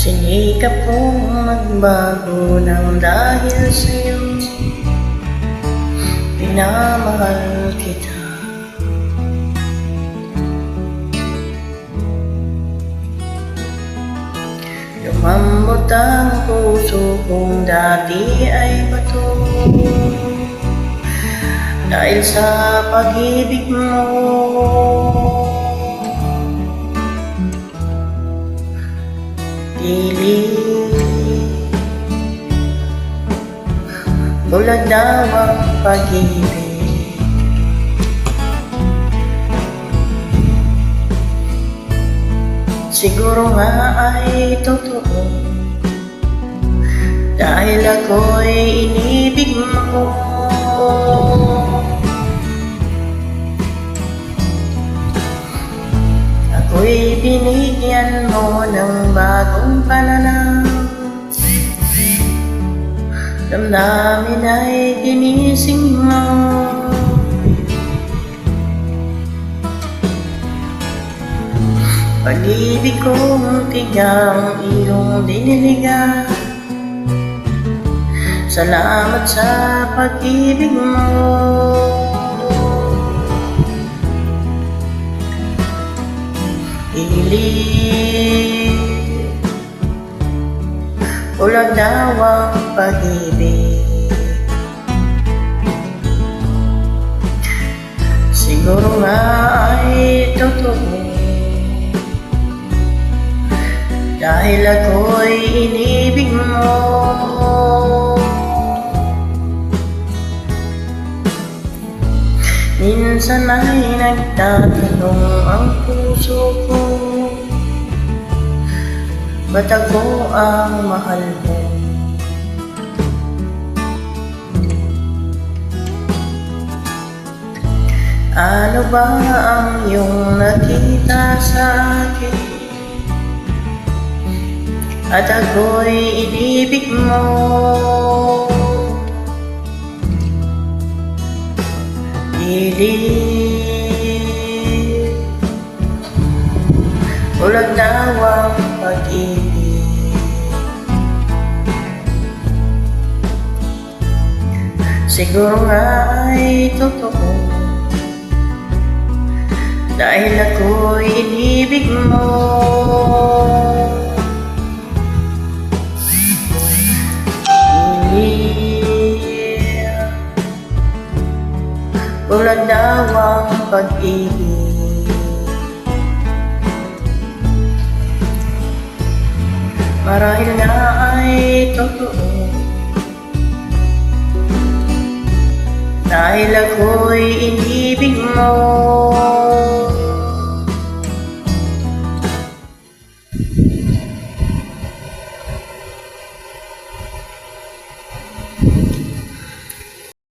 Sinikap kong magbago ng dahil sa'yo. Pinamahal kita. Lumambot ang puso kong dati ay bato. Dahil sa pag-ibig mo Pili Bulag daw ang pag-ibig. Siguro nga ay totoo. Dahil ako'y inibig mo Ako'y binigyan mo ng bagong pananaw. Damdamin ay ginising mo. Pag-ibig kong tigang iyong diniligan Salamat sa pag-ibig mo Ilig Ulag daw ang pag-ibig. Siguro nga ay totoo. Dahil ako'y inibig mo. Minsan ay nagtatanong ang puso Ba't ako ang mahal mo? Ano ba ang iyong nakita sa akin? At ako'y inibig mo Pilit Ulag daw ang pag-ibig. Siguro nga ay totoo. Dahil ako'y inibig mo. Pilit Ulag daw ang pag-ibig Marahil nga ay totoo. Dahil ako'y inibig mo